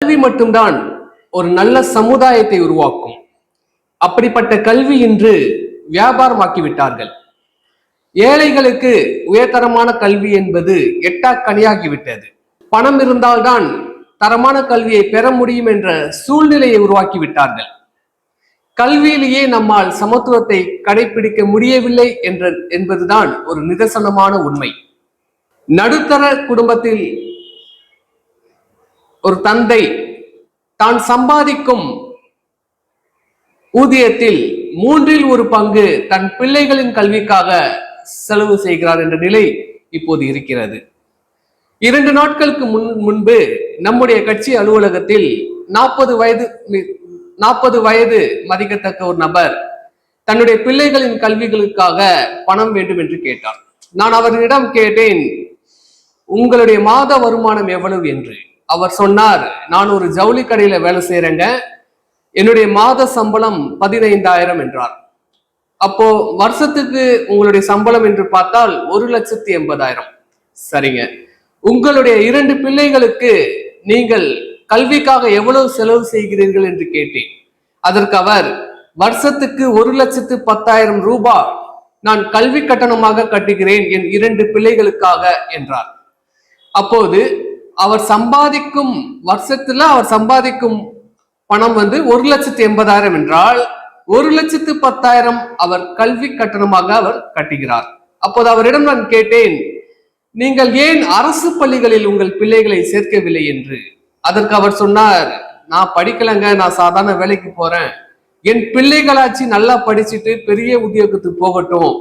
கல்வி மட்டும்தான் ஒரு நல்ல சமுதாயத்தை உருவாக்கும். அப்படிப்பட்ட கல்வி இன்று வியாபாரமாக்கிவிட்டார்கள். ஏழைகளுக்கு உயர்தரமான கல்வி என்பது எட்டா கனியாகிவிட்டது பணம் இருந்தால்தான் தரமான கல்வியை பெற முடியும் என்ற சூழ்நிலையை உருவாக்கி விட்டார்கள் கல்வியிலேயே நம்மால் சமத்துவத்தை கடைபிடிக்க முடியவில்லை என்ற என்பதுதான் ஒரு நிதர்சனமான உண்மை. நடுத்தர குடும்பத்தில் ஒரு தந்தை தான் சம்பாதிக்கும் ஊதியத்தில் மூன்றில் ஒரு பங்கு தன் பிள்ளைகளின் கல்விக்காக செலவு செய்கிறார் என்ற நிலை இப்போது இருக்கிறது. இரண்டு நாட்களுக்கு முன் முன்பு நம்முடைய கட்சி அலுவலகத்தில் நாற்பது வயது நாற்பது வயது மதிக்கத்தக்க ஒரு நபர் தன்னுடைய பிள்ளைகளின் கல்விகளுக்காக பணம் வேண்டும் என்று கேட்டார். நான் அவர்களிடம் கேட்டேன் உங்களுடைய மாத வருமானம் எவ்வளவு? என்று. அவர் சொன்னார் நான் ஒரு ஜவுளி கடையில வேலை செய்யறேங்க என்னுடைய மாத சம்பளம் பதினைந்தாயிரம் என்றார். அப்போ வருஷத்துக்கு உங்களுடைய சம்பளம் என்று பார்த்தால் ஒரு லட்சத்தி எண்பதாயிரம். சரிங்க. உங்களுடைய இரண்டு பிள்ளைகளுக்கு நீங்கள் கல்விக்காக எவ்வளவு செலவு செய்கிறீர்கள் என்று கேட்டேன். அதற்கு அவர் வருஷத்துக்கு ஒரு லட்சத்து பத்தாயிரம் ரூபாய் நான் கல்வி கட்டணமாக கட்டுகிறேன் என் இரண்டு பிள்ளைகளுக்காக என்றார். அப்போது அவர் சம்பாதிக்கும் வருஷத்துல அவர் சம்பாதிக்கும் பணம் வந்து ஒரு லட்சத்து எண்பதாயிரம் என்றால் ஒரு லட்சத்து பத்தாயிரம் அவர் கல்வி கட்டணமாக அவர் கட்டுகிறார். அப்போது அவரிடம் நான் கேட்டேன் நீங்கள் ஏன் அரசு பள்ளிகளில் உங்கள் பிள்ளைகளை சேர்க்கவில்லை? என்று. அதற்கு அவர் சொன்னார் நான் படிக்கலைங்க நான் சாதாரண வேலைக்கு போறேன். என் பிள்ளைகளாச்சு நல்லா படிச்சுட்டு பெரிய உத்தியோகத்துக்கு போகட்டும்.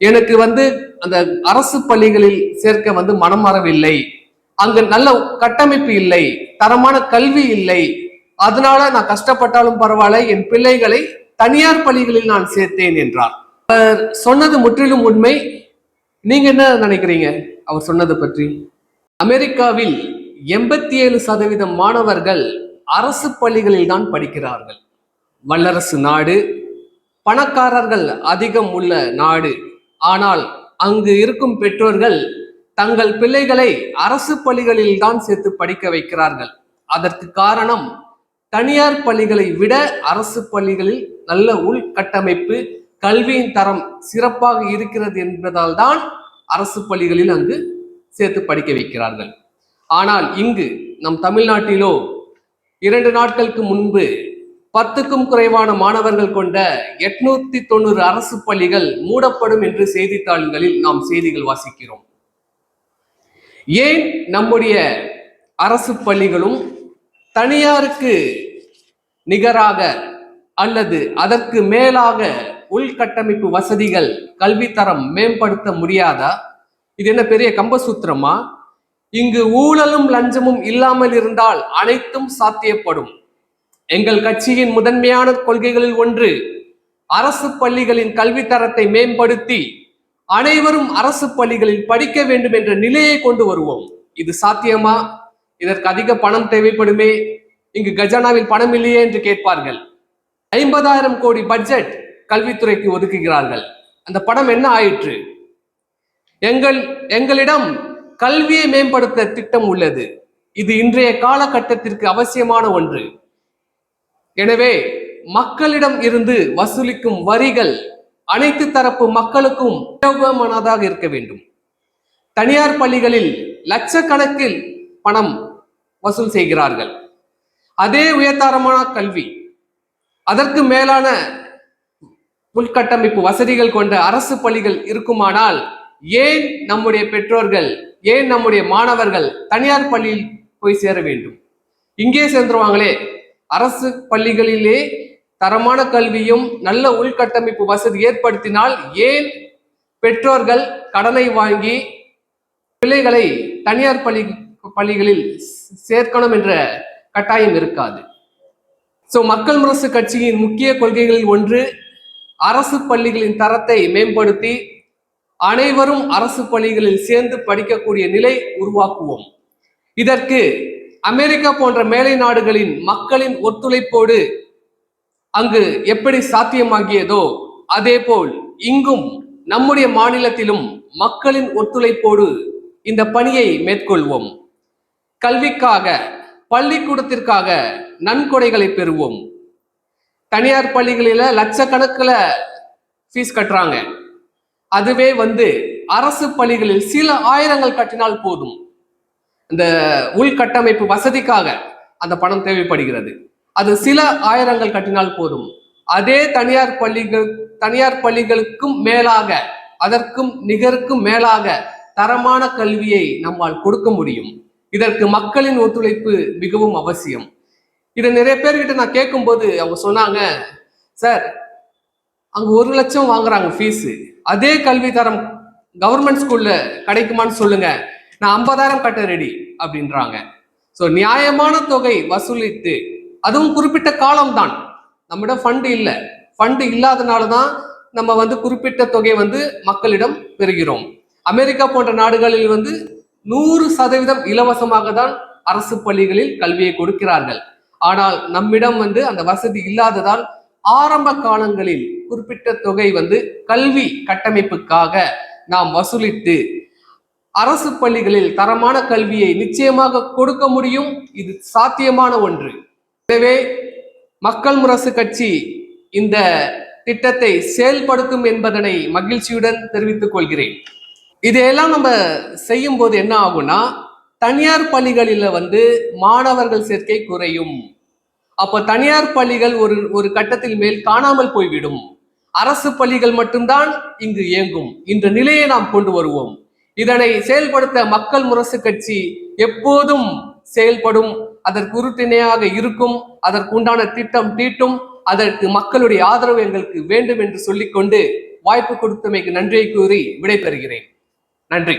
எனக்கு வந்து அந்த அரசு பள்ளிகளில் சேர்க்க வந்து மனம் வரவில்லை அங்கு நல்ல கட்டமைப்பு இல்லை தரமான கல்வி இல்லை. அதனால நான் கஷ்டப்பட்டாலும் பரவாயில்ல என் பிள்ளைகளை தனியார் பள்ளிகளில் நான் சேர்த்தேன் என்றார். அவர் சொன்னது முற்றிலும் உண்மை. நீங்க என்ன நினைக்கிறீங்க அவர் சொன்னது பற்றி? அமெரிக்காவில் எண்பத்தி ஏழு சதவீதம் மாணவர்கள் அரசு பள்ளிகளில் தான் படிக்கிறார்கள். வல்லரசு நாடு பணக்காரர்கள் அதிகம் உள்ள நாடு. ஆனால் அங்கு இருக்கும் பெற்றோர்கள் தங்கள் பிள்ளைகளை அரசு பள்ளிகளில் தான் சேர்த்து படிக்க வைக்கிறார்கள். அதற்கு காரணம் தனியார் பள்ளிகளை விட அரசு பள்ளிகளில் நல்ல உள்கட்டமைப்பு கல்வியின் தரம் சிறப்பாக இருக்கிறது என்பதால் தான் அரசு பள்ளிகளில் அங்கு சேர்த்து படிக்க வைக்கிறார்கள். ஆனால் இங்கு நம் தமிழ்நாட்டிலோ இரண்டு நாட்களுக்கு முன்பு பத்துக்கும் குறைவான மாணவர்கள் கொண்ட எட்நூத்தி தொண்ணூறு அரசு பள்ளிகள் மூடப்படும் என்று செய்தித்தாள்களில் நாம் செய்திகள் வாசிக்கிறோம். ஏன் நம்முடைய அரசு பள்ளிகளும் தனியாருக்கு நிகராக அல்லது அதற்கு மேலாக உள்கட்டமைப்பு வசதிகள் கல்வித்தரம் மேம்படுத்த முடியாதா? இது என்ன பெரிய கம்பசூத்திரமா இங்கு ஊழலும் லஞ்சமும் இல்லாமல் இருந்தால் அனைத்தும் சாத்தியப்படும். எங்கள் கட்சியின் முதன்மையான கொள்கைகளில் ஒன்று அரசு பள்ளிகளின் கல்வித்தரத்தை மேம்படுத்தி அனைவரும் அரசு பள்ளிகளில் படிக்க வேண்டும் என்ற நிலையை கொண்டு வருவோம். இது சாத்தியமா? இதற்கு அதிக பணம் தேவைப்படுமே? இங்கு கஜானாவில் பணம் இல்லையே என்று கேட்பார்கள். ஐம்பதாயிரம் கோடி பட்ஜெட் கல்வித்துறைக்கு ஒதுக்குகிறார்கள். அந்த படம் என்ன ஆயிற்று? எங்கள் எங்களிடம் கல்வியை மேம்படுத்த திட்டம் உள்ளது. இது இன்றைய காலகட்டத்திற்கு அவசியமான ஒன்று. எனவே மக்களிடம் இருந்து வசூலிக்கும் வரிகள் அனைத்து தரப்பு மக்களுக்கும் உபயோகமானதாக இருக்க வேண்டும். தனியார் பள்ளிகளில் லட்சக்கணக்கில் பணம் வசூல் செய்கிறார்கள். அதே உயர்தரமான கல்வி அதற்கு மேலான உள்கட்டமைப்பு வசதிகள் கொண்ட அரசு பள்ளிகள் இருக்குமானால் ஏன் நம்முடைய பெற்றோர்கள் ஏன் நம்முடைய மாணவர்கள் தனியார் பள்ளியில் போய் சேர வேண்டும்? இங்கே சேர்ந்துருவாங்களே அரசு பள்ளிகளிலே தரமான கல்வியும் நல்ல உள்கட்டமைப்பு வசதி ஏற்படுத்தினால் ஏன் பெற்றோர்கள் கடனை வாங்கி பிள்ளைகளை தனியார் பள்ளி பள்ளிகளில் சேர்க்கணும் என்ற கட்டாயம் இருக்காது. ஸோ மக்கள் முரசு கட்சியின் முக்கிய கொள்கைகளில் ஒன்று அரசு பள்ளிகளின் தரத்தை மேம்படுத்தி அனைவரும் அரசு பள்ளிகளில் சேர்ந்து படிக்கக்கூடிய நிலை உருவாக்குவோம். இதற்கு அமெரிக்கா போன்ற மேலை நாடுகளின் மக்களின் ஒத்துழைப்போடு அங்கு எப்படி சாத்தியமாகியதோ அதேபோல் இங்கும் நம்முடைய மாநிலத்திலும் மக்களின் ஒத்துழைப்போடு இந்த பணியை மேற்கொள்வோம். கல்விக்காக பள்ளிக்கூடத்திற்காக நன்கொடைகளை பெறுவோம். தனியார் பள்ளிகளில் லட்சக்கணக்கில் ஃபீஸ் கட்டுறாங்க. அதுவே வந்து அரசு பள்ளிகளில் சில ஆயிரங்கள் கட்டினால் போதும். இந்த உள்கட்டமைப்பு வசதிக்காக அந்த பணம் தேவைப்படுகிறது. அது சில ஆயிரங்கள் கட்டினால் போதும். அதே தனியார் பள்ளிகள் தனியார் பள்ளிகளுக்கும் மேலாக அதற்கும் நிகருக்கும் மேலாக தரமான கல்வியை நம்மால் கொடுக்க முடியும். இதற்கு மக்களின் ஒத்துழைப்பு மிகவும் அவசியம். இதை நிறைய பேர்கிட்ட நான் கேட்கும்போது அவங்க சொன்னாங்க சார் அங்க ஒரு லட்சம் வாங்குறாங்க ஃபீஸு. அதே கல்வி தரம் கவர்மெண்ட் ஸ்கூல்ல கிடைக்குமான்னு சொல்லுங்க. நான் ஐம்பதாயிரம் கட்ட ரெடி அப்படின்றாங்க. ஸோ நியாயமான தொகை வசூலித்து அதுவும் குறிப்பிட்ட காலம்தான். நம்மிடம் ஃபண்டு இல்லை. ஃபண்டு இல்லாதனால தான் நம்ம வந்து குறிப்பிட்ட தொகை வந்து மக்களிடம் பெறுகிறோம். அமெரிக்கா போன்ற நாடுகளில் வந்து நூறு சதவீதம் இலவசமாக தான் அரசு பள்ளிகளில் கல்வியை கொடுக்கிறார்கள். ஆனால் நம்மிடம் வந்து அந்த வசதி இல்லாததால் ஆரம்ப காலங்களில் குறிப்பிட்ட தொகை வந்து கல்வி கட்டமைப்புக்காக நாம் வசூலித்து அரசு பள்ளிகளில் தரமான கல்வியை நிச்சயமாக கொடுக்க முடியும். இது சாத்தியமான ஒன்று. எனவே மக்கள் முரசு கட்சி இந்த திட்டத்தை செயல்படுத்தும் என்பதனை மகிழ்ச்சியுடன் தெரிவித்துக் கொள்கிறேன். இதையெல்லாம் நம்ம செய்யும் போது என்ன ஆகும்னா தனியார் பள்ளிகளில் வந்து மாணவர்கள் சேர்க்கை குறையும். அப்போ தனியார் பள்ளிகள் ஒரு ஒரு கட்டத்தில் மேல் காணாமல் போய்விடும். அரசு பள்ளிகள் மட்டும்தான் இங்கு இயங்கும். இந்த நிலையை நாம் கொண்டு வருவோம். இதனை செயல்படுத்த மக்கள் முரசு கட்சி எப்போதும் செயல்படும் அதற்கு உறுதுணையாக இருக்கும் அதற்கு உண்டான திட்டம் தீட்டும் அதற்கு மக்களுடைய ஆதரவு எங்களுக்கு வேண்டும் என்று சொல்லிக்கொண்டு வாய்ப்பு கொடுத்தமைக்கு நன்றியை கூறி விடைபெறுகிறேன். நன்றி.